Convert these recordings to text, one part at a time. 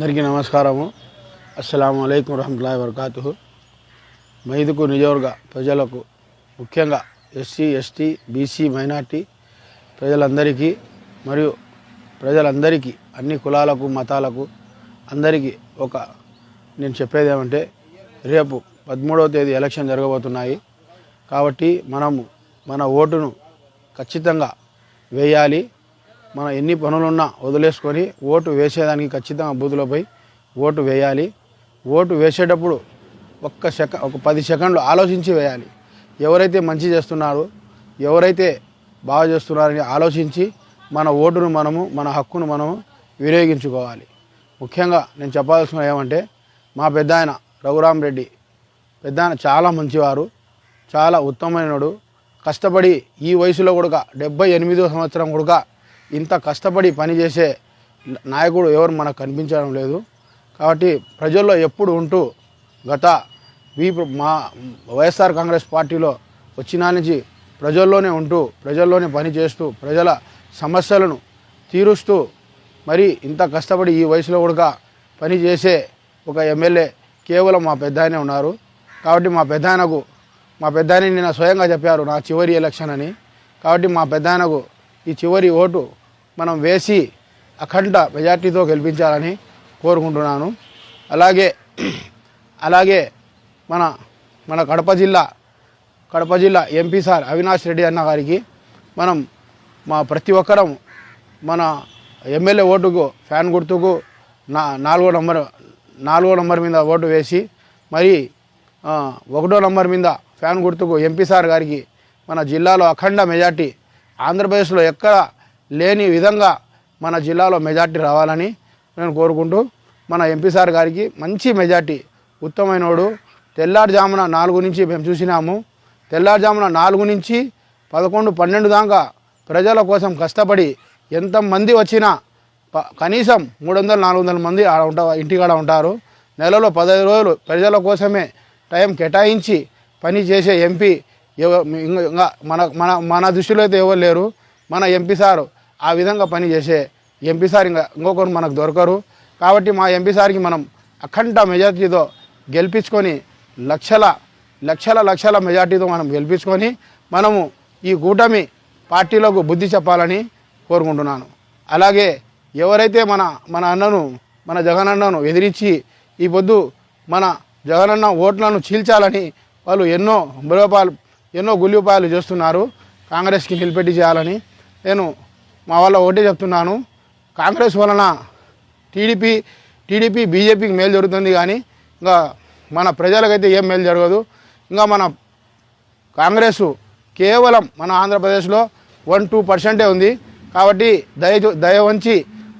అందరికీ నమస్కారము. అస్సలం అయికం వరహతుల్లా వరకాతు మైదుకు నిజవర్గ ప్రజలకు ముఖ్యంగా ఎస్సీ ఎస్టీ బీసీ మైనార్టీ ప్రజలందరికీ మరియు ప్రజలందరికీ అన్ని కులాలకు మతాలకు అందరికీ ఒక నేను చెప్పేది ఏమంటే రేపు పదమూడవ తేదీ ఎలక్షన్ జరగబోతున్నాయి. కాబట్టి మనము మన ఓటును ఖచ్చితంగా వేయాలి. మన ఎన్ని పనులున్నా వదిలేసుకొని ఓటు వేసేదానికి ఖచ్చితంగా బూతులపై ఓటు వేయాలి. ఓటు వేసేటప్పుడు ఒక్క సెక ఒక పది సెకండ్లు ఆలోచించి వేయాలి. ఎవరైతే మంచి చేస్తున్నారో ఎవరైతే బాగా చేస్తున్నారని ఆలోచించి మన ఓటును మనము మన హక్కును మనము వినియోగించుకోవాలి. ముఖ్యంగా నేను చెప్పాల్సిన ఏమంటే మా పెద్ద ఆయన రఘురామ్ రెడ్డి పెద్ద ఆయన చాలా మంచివారు చాలా ఉత్తమమైనడు. కష్టపడి ఈ వయసులో కూడా డెబ్బై ఎనిమిదో సంవత్సరం కూడా ఇంత కష్టపడి పనిచేసే నాయకుడు ఎవరు మనకు కనిపించడం లేదు. కాబట్టి ప్రజల్లో ఎప్పుడు ఉంటూ గత వీ మా వైఎస్ఆర్ కాంగ్రెస్ పార్టీలో వచ్చినా నుంచి ప్రజల్లోనే ఉంటూ ప్రజల్లోనే పని చేస్తూ ప్రజల సమస్యలను తీరుస్తూ మరి ఇంత కష్టపడి ఈ వయసులో కూడా పని చేసే ఒక ఎమ్మెల్యే కేవలం మా పెద్ద ఉన్నారు. కాబట్టి మా పెద్ద మా పెద్ద నిన్న స్వయంగా చెప్పారు నా చివరి ఎలక్షన్ అని. కాబట్టి మా పెద్ద ఈ చివరి ఓటు మనం వేసి అఖండ మెజార్టీతో గెలిపించాలని కోరుకుంటున్నాను. అలాగే అలాగే మన మన కడప జిల్లా కడప జిల్లా ఎంపీ సార్ అవినాష్ రెడ్డి అన్న గారికి మనం మా ప్రతి ఒక్కరం మన ఎమ్మెల్యే ఓటుకు ఫ్యాన్ గుర్తుకు నా నాలుగో నంబర్ నాలుగో నంబర్ మీద ఓటు వేసి మరి ఒకటో నంబర్ మీద ఫ్యాన్ గుర్తుకు ఎంపీ సార్ గారికి మన జిల్లాలో అఖండ మెజార్టీ ఆంధ్రప్రదేశ్లో ఎక్కడ లేని విధంగా మన జిల్లాలో మెజార్టీ రావాలని నేను కోరుకుంటూ మన ఎంపీ సార్ గారికి మంచి మెజార్టీ ఉత్తమైనోడు తెల్లారుజామున నాలుగు నుంచి మేము చూసినాము. తెల్లారుజామున నాలుగు నుంచి పదకొండు పన్నెండు దాకా ప్రజల కోసం కష్టపడి ఎంతమంది వచ్చినా ప- కనీసం మూడు వందల నాలుగు వందల మంది ఆడ ఉంటా ఇంటికాడ ఉంటారు. నెలలో పదహైదు రోజులు ప్రజల కోసమే టైం కేటాయించి పని చేసే ఎంపీ ఎవ ఇంకా మన మన మన దృష్టిలో అయితే ఎవరు లేరు. మన ఎంపీ సార్ ఆ విధంగా పని చేసే ఎంపీ సార్ ఇంకా ఇంకొకరు మనకు దొరకరు. కాబట్టి మా ఎంపీ సార్కి మనం అఖండ మెజార్టీతో గెలిపించుకొని లక్షల లక్షల లక్షల మెజార్టీతో మనం గెలిపించుకొని మనము ఈ కూటమి పార్టీలకు బుద్ధి చెప్పాలని కోరుకుంటున్నాను. అలాగే ఎవరైతే మన మన అన్నను మన జగనన్నను ఎదిరించి ఈ పొద్దు మన జగనన్న ఓట్లను చీల్చాలని వాళ్ళు ఎన్నో బలోపాలు ఎన్నో గుల్లిపాయలు చేస్తున్నారు. కాంగ్రెస్కి నిలబెట్టి చేయాలని నేను మా వాళ్ళ ఒకటే చెప్తున్నాను. కాంగ్రెస్ వలన టీడీపీ టీడీపీ బీజేపీకి మేలు జరుగుతుంది కానీ ఇంకా మన ప్రజలకైతే ఏం మేలు జరగదు. ఇంకా మన కాంగ్రెస్ కేవలం మన ఆంధ్రప్రదేశ్లో వన్ టూ పర్సెంటే ఉంది. కాబట్టి దయ దయ వంచి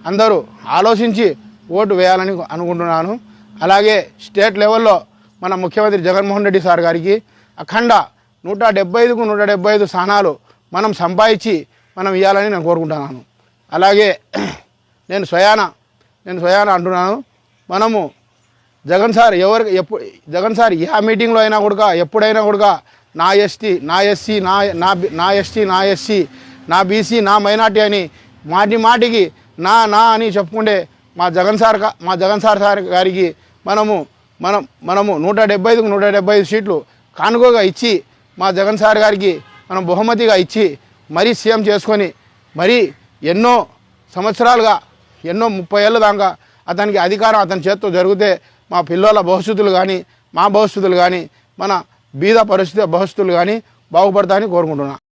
అందరూ ఆలోచించి ఓటు వేయాలని అనుకుంటున్నాను. అలాగే స్టేట్ లెవెల్లో మన ముఖ్యమంత్రి జగన్మోహన్ రెడ్డి సార్ గారికి అఖండ నూట డెబ్బై ఐదుకు నూట డెబ్బై ఐదు స్థానాలు మనం సంపాదించి మనం ఇవ్వాలని నేను కోరుకుంటున్నాను. అలాగే నేను స్వయాన నేను స్వయాన అంటున్నాను. మనము జగన్ సార్ ఎవరు ఎప్పుడు జగన్ సార్ ఏ మీటింగ్లో అయినా కూడా ఎప్పుడైనా కూడా నా ఎస్టీ నా ఎస్సీ నా నా నా ఎస్టీ నా ఎస్సీ నా బీసీ నా మైనార్టీ అని మాటి మాటికి నా నా అని చెప్పుకుంటే మా జగన్ సార్ మా జగన్ సార్ సార్ గారికి మనము మనం మనము నూట డెబ్బై ఐదుకు నూట డెబ్బై ఐదు సీట్లు కానుకగా ఇచ్చి మా జగన్ సార్ గారికి మనం బహుమతిగా ఇచ్చి మరీ సీఎం చేసుకొని మరీ ఎన్నో సంవత్సరాలుగా ఎన్నో ముప్పై ఏళ్ళ దాకా అతనికి అధికారం అతని చేత్తో జరిగితే మా పిల్లల భవిష్యత్తులు కానీ మా భవిష్యత్తులు కానీ మన బీద పరిస్థితి భవిష్యత్తులు కానీ బాగుపడతాయని కోరుకుంటున్నాను